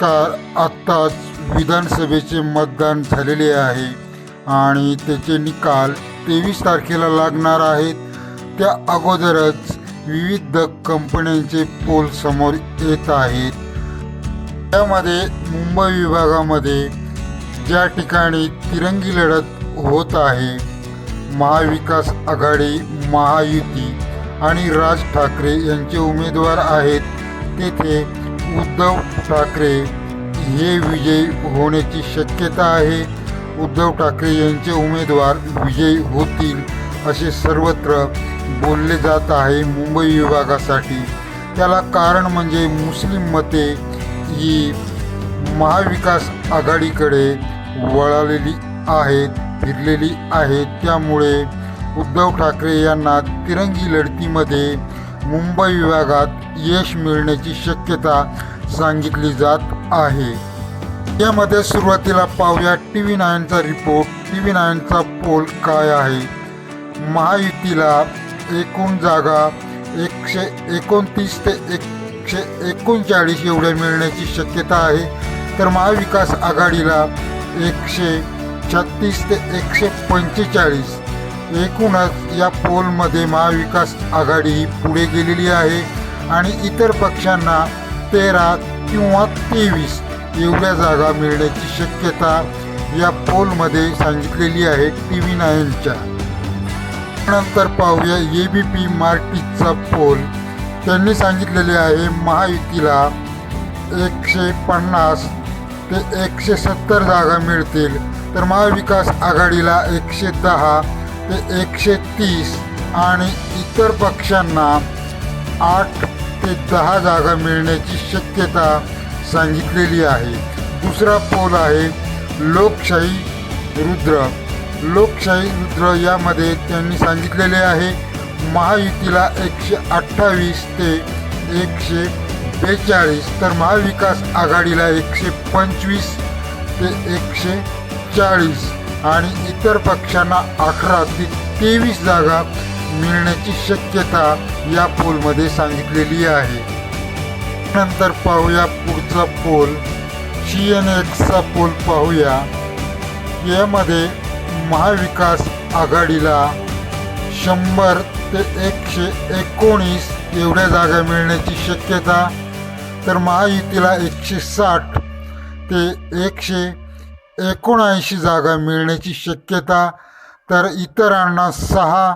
नमस्कार आत्ताच विधानसभेचे मतदान झालेले आहे आणि त्याचे निकाल तेवीस तारखेला लागणार आहेत. त्या अगोदरच विविध कंपन्यांचे पोल समोर येत आहेत. त्यामध्ये मुंबई विभागामध्ये ज्या ठिकाणी तिरंगी लढत होत आहे महाविकास आघाडी महायुती आणि राज ठाकरे यांचे उमेदवार आहेत तेथे उद्धव ठाकरे हे विजयी होण्याची शक्यता आहे. उद्धव ठाकरे यांचे उमेदवार विजयी होतील असे सर्वत्र बोलले जात आहे मुंबई विभागासाठी. त्याला कारण म्हणजे मुस्लिम मते ही महाविकास आघाडीकडे वळालेली आहेत फिरलेली आहेत. त्यामुळे उद्धव ठाकरे यांना तिरंगी लढतीमध्ये मुंबई विभागात यश मिळण्याची शक्यता सांगितली जात आहे. यामध्ये सुरुवातीला पाहूया टी व्ही नाईनचा रिपोर्ट टी व्ही नाईनचा पोल काय आहे? महायुतीला एकूण जागा एकशे एकोणतीस ते एकशे एकोणचाळीस एवढ्या मिळण्याची शक्यता आहे. तर महाविकास आघाडीला एकशे छत्तीस ते एकशे पंचेचाळीस एकूणच या पोलमध्ये महाविकास आघाडी ही पुढे गेलेली आहे आणि इतर पक्षांना तेरा किंवा तेवीस एवढ्या जागा मिळण्याची शक्यता या पोलमध्ये सांगितलेली आहे टी व्ही नाईनच्या. नंतर पाहूया ए बी पी मार्टिकचा पोल. त्यांनी सांगितलेले आहे महायुतीला एकशे पन्नास ते एकशे सत्तर जागा मिळतील तर महाविकास आघाडीला एकशे दहा ते एकशे तीस आणि इतर पक्षांना आठ ते दहा जागा मिळण्याची शक्यता सांगितलेली आहे. दुसरा पोल आहे लोकशाही रुद्र. लोकशाही रुद्र यामध्ये त्यांनी सांगितलेले आहे महायुतीला एकशे अठ्ठावीस ते एकशे बेचाळीस तर महाविकास आघाडीला एकशे पंचवीस ते एकशे चाळीस. आणि इतर पक्षांना अठरा ते तेवीस जागा मिळण्याची शक्यता या पोलमध्ये सांगितलेली आहे. नंतर पाहूया पुढचा पोल. सी एन एक्सचा पोल पाहूया. यामध्ये महाविकास आघाडीला शंभर ते एकशे एकोणीस एवढ्या जागा मिळण्याची शक्यता तर महायुतीला एकशे साठ ते एकशे एकोणऐंशी जागा मिळण्याची शक्यता तर इतरांना सहा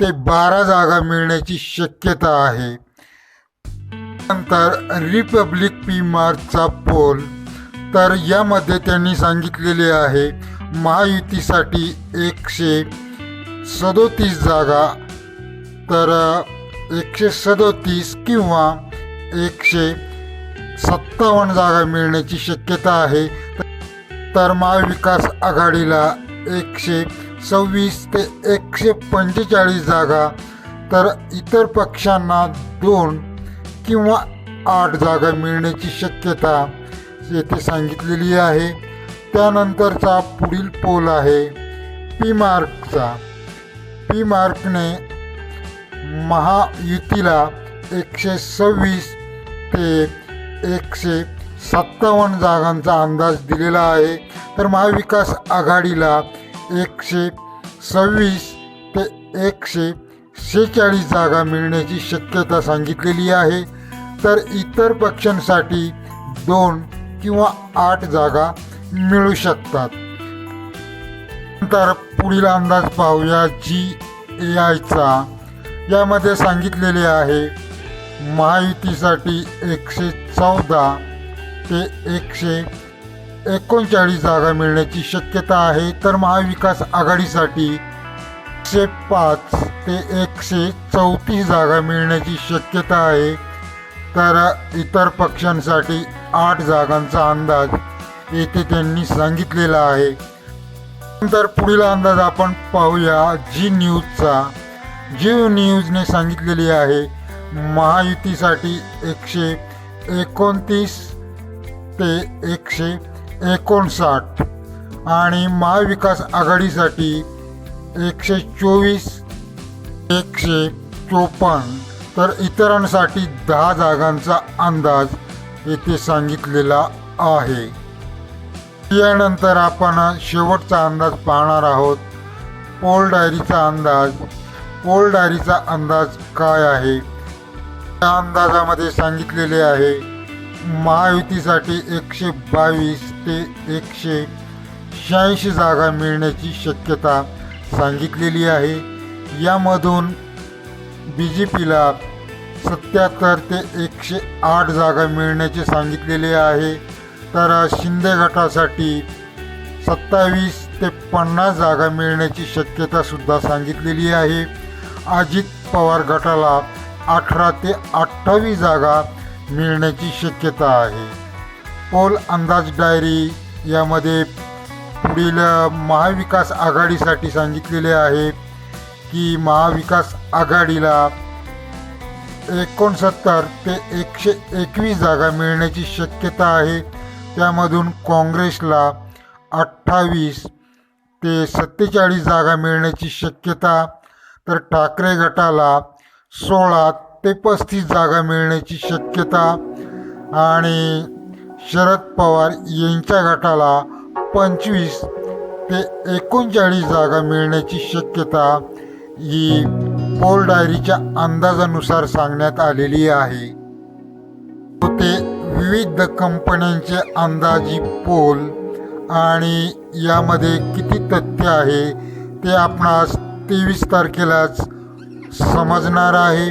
ते बारा जागा मिळण्याची शक्यता आहे. नंतर रिपब्लिक पी मार्चचा पोल तर यामध्ये त्यांनी सांगितलेले आहे महायुतीसाठी एकशे सदोतीस जागा तर एकशे सदोतीस किंवा एकशे सत्तावन्न जागा मिळण्याची शक्यता आहे. तर महाविकास आघाडीला एकशे सव्वीस ते एकशे पंचेचाळीस जागा तर इतर पक्षांना दोन किंवा आठ जागा मिळण्याची शक्यता येथे सांगितलेली आहे. त्यानंतरचा पुढील पोल आहे पी मार्कचा. पी मार्कने महायुतीला एकशे सव्वीस ते एकशे सत्तावन्न जागांचा अंदाज दिलेला आहे. तर महाविकास आघाडीला एकशे सव्वीस ते एकशे शेहेचाळीस जागा मिळण्याची शक्यता सांगितलेली आहे. तर इतर पक्षांसाठी दोन किंवा आठ जागा मिळू शकतात. नंतर पुढील अंदाज पाहूया जी ए आयचा यामध्ये सांगितलेले आहे महायुतीसाठी एकशे चौदा ते एकशे एकोणचाळीस जागा मिळण्याची शक्यता आहे तर महाविकास आघाडीसाठी एकशे पाच ते एकशे चौतीस जागा मिळण्याची शक्यता आहे तर इतर पक्षांसाठी आठ जागांचा अंदाज येथे त्यांनी सांगितलेला आहे. नंतर पुढील अंदाज आपण पाहूया जी न्यूजचा जी न्यूजने सांगितलेली आहे महायुतीसाठी एकशे एकोणतीस ते एकशे एकोणसाठ. आणि महाविकास आघाडीसाठी एकशे चोवीस एकशे चोपन्न. तर इतरांसाठी दहा जागांचा अंदाज येथे सांगितलेला आहे. यानंतर आपण शेवटचा अंदाज पाहणार आहोत. पोल डायरीचा अंदाज. पोल डायरीचा अंदाज काय आहे? त्या अंदाजामध्ये सांगितलेले आहे महायुतीसाठी एकशे बावीस ते एकशे शहाऐंशी जागा मिळण्याची शक्यता सांगितलेली आहे. यामधून बी जे पीला सत्याहत्तर ते एकशे आठ जागा मिळण्याचे सांगितलेले आहे. तर शिंदे गटासाठी सत्तावीस ते पन्नास जागा मिळण्याची शक्यतासुद्धा सांगितलेली आहे. अजित पवार गटाला अठरा ते अठ्ठावीस जागा मिळण्याची शक्यता आहे. पोल अंदाज डायरी यामध्ये पुढील महाविकास आघाडीसाठी सांगितलेले आहे की महाविकास आघाडीला एकोणसत्तर ते एकशे एकवीस जागा मिळण्याची शक्यता आहे. त्यामधून काँग्रेसला अठ्ठावीस ते सत्तेचाळीस जागा मिळण्याची शक्यता तर ठाकरे गटाला सोळा ते पस्तीस जागा मिळण्याची शक्यता आणि शरद पवार यांच्या गटाला पंचवीस ते एकोणचाळीस जागा मिळण्याची शक्यता ही पोल डायरीच्या अंदाजानुसार सांगण्यात आलेली आहे. ते विविध कंपन्यांचे अंदाजी पोल आणि यामध्ये किती तथ्य आहे ते आपणास तेवीस तारखेलाच समजणार आहे.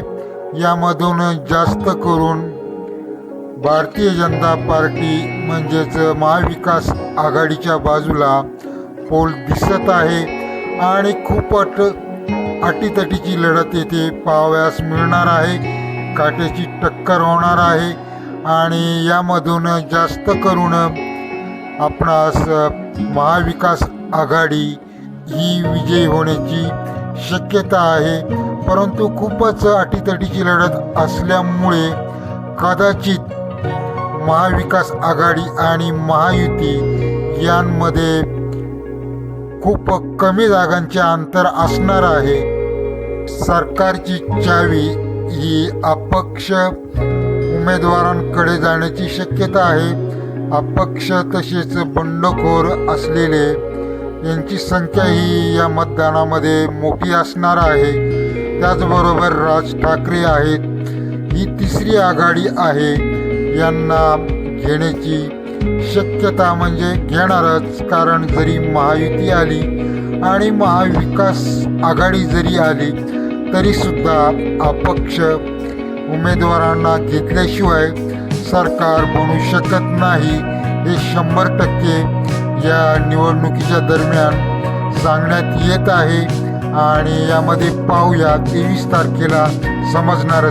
यामधून जास्त करून भारतीय जनता पार्टी म्हणजेच महाविकास आघाडीच्या बाजूला पोल दिसत आहे आणि खूप अट अटीतटीची लढत येथे पाहाव्यास मिळणार आहे. काट्याची टक्कर होणार आहे आणि यामधून जास्त करून आपणास महाविकास आघाडी ही विजयी होण्याची शक्यता आहे. परंतु खूपच अटीतटीची लढत असल्यामुळे कदाचित महाविकास आघाडी आणि महायुती यांमध्ये खूप कमी जागांचे अंतर असणार आहे. सरकारची चावी ही अपक्ष उमेदवारांकडे जाण्याची शक्यता आहे. अपक्ष तसेच बंडखोर असलेले यांची संख्या ही या मतदानामध्ये मोठी असणार आहे. त्याचबरोबर राज ठाकरे आहेत. ही तिसरी आघाडी आहे. यांना घेण्याची शक्यता म्हणजे घेणारच. कारण जरी महायुती आली आणि महाविकास आघाडी जरी आली तरीसुद्धा अपक्ष उमेदवारांना घेतल्याशिवाय सरकार बनू शकत नाही. हे शंभर टक्के या निवडणुकीच्या दरम्यान सांगण्यात येत आहे. आणि यामध्ये पाहूया तेवीस तारखेला समजणार